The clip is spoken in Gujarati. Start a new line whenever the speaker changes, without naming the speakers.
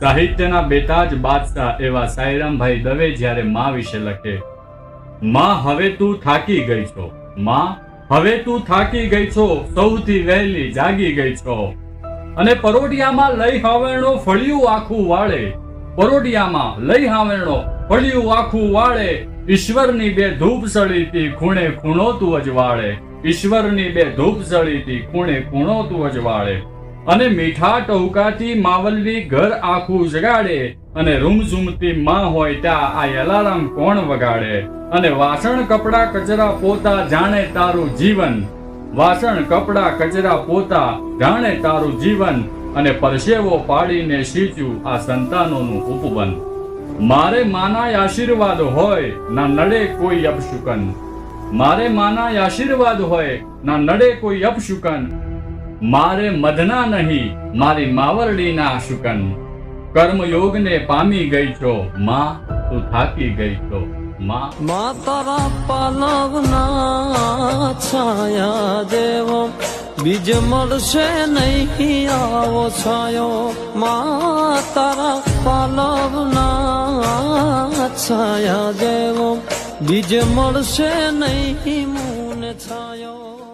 સાહિત્યના બેતાજ બાદશાહ એવા સાયરામભાઈ દવે જ્યારે માં વિશે લખે, માં, હવે તું થાકી ગઈ છો. માં, હવે તું થાકી ગઈ છો, સૌથી વહેલી જાગી ગઈ છો. અને પરોડિયામાં લઈ હાવરણો ફળિયું આખું વાળે. પરોઢિયામાં લઈ હાવરણો ફળિયું આખું વાળે. ઈશ્વરની બે ધૂપ સળીતી ખૂણે ખૂણો તું અજવાળે. ઈશ્વરની બે ધૂપ સળીતી ખૂણે ખૂણો તું અજવાળે. અને મીઠા ટહુકાથી માવલવી ઘર આખું જગાડે અને રૂમઝૂમતી માં હોય ત્યાં આ અલાર્મ કોણ વગાડે? અને વાસણ કપડા કચરા પોતા જાણે તારું જીવન. વાસણ કપડા કચરા પોતા જાણે તારું જીવન. અને પરસેવો પાડીને સીંચ્યું આ સંતાનોનું ઉપવન. મારે માના આશીર્વાદ હોય, ના નડે કોઈ અપશુકન. મારે માના આશીર્વાદ હોય, ના નડે કોઈ અપશુકન. મારે મધના નહીં, મારી માવરડીના શુકન. કર્મયોગને પામી ગઈ છો, માં, તું થાકી ગઈ છો,
મા. તારા પાલવના છાયા દેવો, બીજ મળશે નહીં આવો છાયો. મા તારા પાલવના છાયા દેવો, બીજ મળશે નહીં, મૂન છાયો.